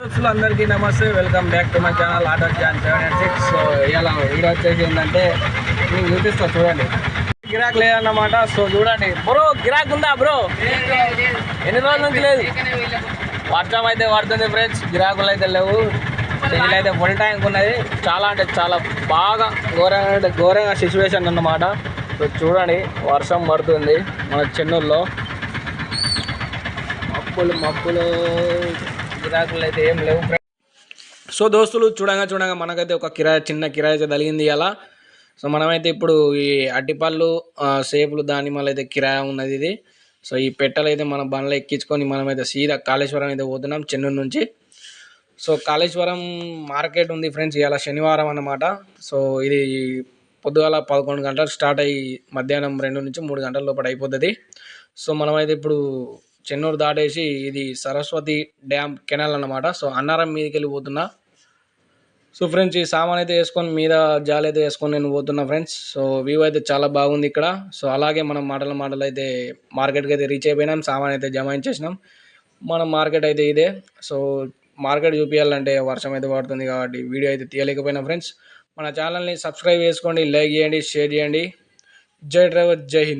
అందరికీ నమస్తే welcome back to my channel auto John seven eight six. So ఇలా video వచ్చేసి ఏంటంటే మీకు చూపిస్తా చూడండి. గిరాక్ లేదన్నమాట. సో చూడండి. బ్రో గిరాక్ ఉందా బ్రో? ఎన్ని రోజుల నుంచి లేదు? వర్షం అయితే పడుతుంది ఫ్రెండ్స్. గిరాకులు అయితే లేవు. నీళ్ళు అయితే ఫుల్ ట్యాంక్ ఉన్నది. చాలా అంటే చాలా బాగా ఘోరంగా అంటే ఘోరంగా సిచ్యువేషన్ అన్నమాట. సో చూడండి. వర్షం పడుతుంది మన చెన్నూరులో. మప్పులు మప్పులు గిరాకులు అయితే ఏం లేవు సో దోస్తులు చూడంగా చూడంగా మనకైతే ఒక కిరాయి చిన్న కిరాయి అయితే తగిలింది అలా సో మనమైతే ఇప్పుడు ఈ అట్టిపళ్ళు సేపులు దానిమ్మలు అయితే కిరాయి ఉన్నది ఇది. సో ఈ పెట్టలు అయితే మన బండ్లో ఎక్కించుకొని మనమైతే సీదా కాళేశ్వరం అయితే పోతున్నాం చెన్నూరు నుంచి. సో కాళేశ్వరం మార్కెట్ ఉంది ఫ్రెండ్స్ ఇవాళ శనివారం అన్నమాట. సో ఇది పొద్దుగాల పదకొండు గంటలు స్టార్ట్ అయ్యి మధ్యాహ్నం రెండు నుంచి మూడు గంటల లోపల అయిపోతుంది. సో మనమైతే ఇప్పుడు చెన్నూరు దాటేసి ఇది సరస్వతి డ్యామ్ కెనాల్ అన్నమాట. సో అన్నారం మీదకి వెళ్ళి పోతున్నా. సో ఫ్రెండ్స్ ఈ సామాన్ అయితే వేసుకొని మీద జాలి అయితే వేసుకొని నేను పోతున్నా ఫ్రెండ్స్. సో వ్యూ అయితే చాలా బాగుంది ఇక్కడ. సో అలాగే మనం మాటల మాటలు అయితే మార్కెట్కి అయితే రీచ్ అయిపోయినాం. సామాన్ అయితే జమాయించేసినాం మన మార్కెట్ అయితే ఇదే. సో మార్కెట్ చూపించాలంటే వర్షం అయితే పడుతుంది కాబట్టి వీడియో అయితే తీయలేకపోయినా ఫ్రెండ్స్. మన ఛానల్ని సబ్స్క్రైబ్ చేసుకోండి లైక్ చేయండి షేర్ చేయండి. జై డ్రైవర్ జై హింద్.